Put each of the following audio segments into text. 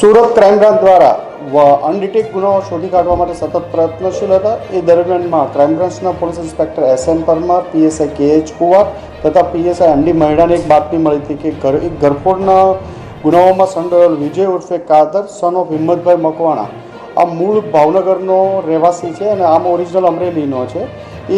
Surat crime branch દ્વારા અનડિટેક ગુનાઓ શોધી કાઢવા માટે સતત પ્રયત્નશીલ હતા. એ દરમિયાનમાં ક્રાઇમ બ્રાન્ચના police inspector S N Parmar, PSI K H Kuvar તથા પીએસઆઈ અંડી મહેડાને એક બાતમી મળી હતી કે ઘર, એક ઘરફોડના ગુનાઓમાં સંડોયેલ વિજય ઉર્ફે કાદર સન ઓફ હિંમતભાઈ મકવાણા. આ મૂળ ભાવનગરનો રહેવાસી છે અને આમ ઓરિજિનલ અમરેલીનો છે.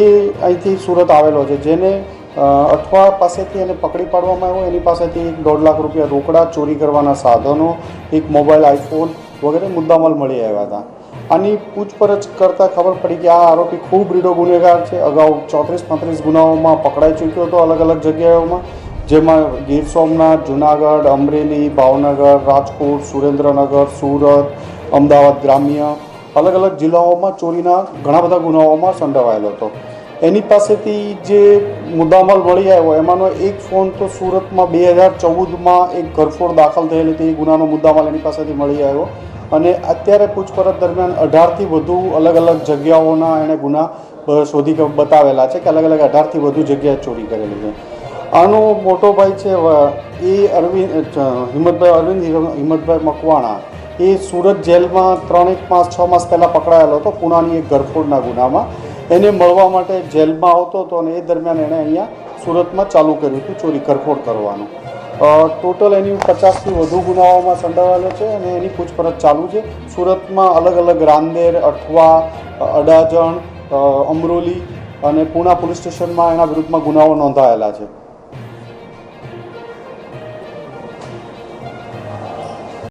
એ અહીંથી સુરત આવેલો છે, જેને અઠવા પાસેથી એને પકડી પાડવામાં આવ્યો, એની પાસેથી એક દોઢ લાખ રૂપિયા રોકડા, ચોરી કરવાના સાધનો, એક મોબાઈલ, આઈફોન વગેરે મુદ્દામાલ મળી આવ્યા હતા. આની પૂછપરછ કરતાં ખબર પડી કે આ આરોપી ખૂબ રીડો ગુનેગાર છે. અગાઉ ચોત્રીસ પાંત્રીસ ગુનાઓમાં પકડાઈ ચૂક્યો હતો અલગ અલગ જગ્યાઓમાં, જેમાં ગીર સોમનાથ, જુનાગઢ, અમરેલી, ભાવનગર, રાજકોટ, સુરેન્દ્રનગર, સુરત, અમદાવાદ ગ્રામ્ય, અલગ અલગ જિલ્લાઓમાં ચોરીના ઘણા બધા ગુનાઓમાં સંડોવાયેલો હતો. એની પાસેથી જે મુદ્દામાલ મળી આવ્યો, એમાંનો એક ફોન તો સુરતમાં બે હજાર ચૌદમાં એક ઘરફોડ દાખલ થયેલી હતી, એ ગુનાનો મુદ્દામાલ એની પાસેથી મળી આવ્યો. અને અત્યારે પૂછપરછ દરમિયાન અઢારથી વધુ અલગ અલગ જગ્યાઓના એણે ગુના શોધી બતાવેલા છે કે અલગ અલગ અઢારથી વધુ જગ્યાએ ચોરી કરેલી છે. આનો મોટો ભાઈ છે એ અરવિંદ હિંમતભાઈ અરવિંદ હિંમતભાઈ મકવાણા. એ સુરત જેલમાં ત્રણેક પાંચ છ માસ પહેલાં પકડાયેલો હતો, પુનાની એક ઘરફોડના ગુનામાં. એને મળવા માટે જેલમાં આવતો હતો અને એ દરમિયાન એણે અહીંયા સુરતમાં ચાલુ કર્યું હતું ચોરી ઘરફોડ કરવાનું. ટોટલ એની પચાસથી વધુ ગુનાઓમાં સંડોવાયેલો છે અને એની પૂછપરછ ચાલુ છે. સુરતમાં અલગ અલગ રાંદેર, અઠવા અડાજણ અમરોલી અને પૂના પોલીસ સ્ટેશનમાં એના વિરુદ્ધમાં ગુનાઓ નોંધાયેલા છે.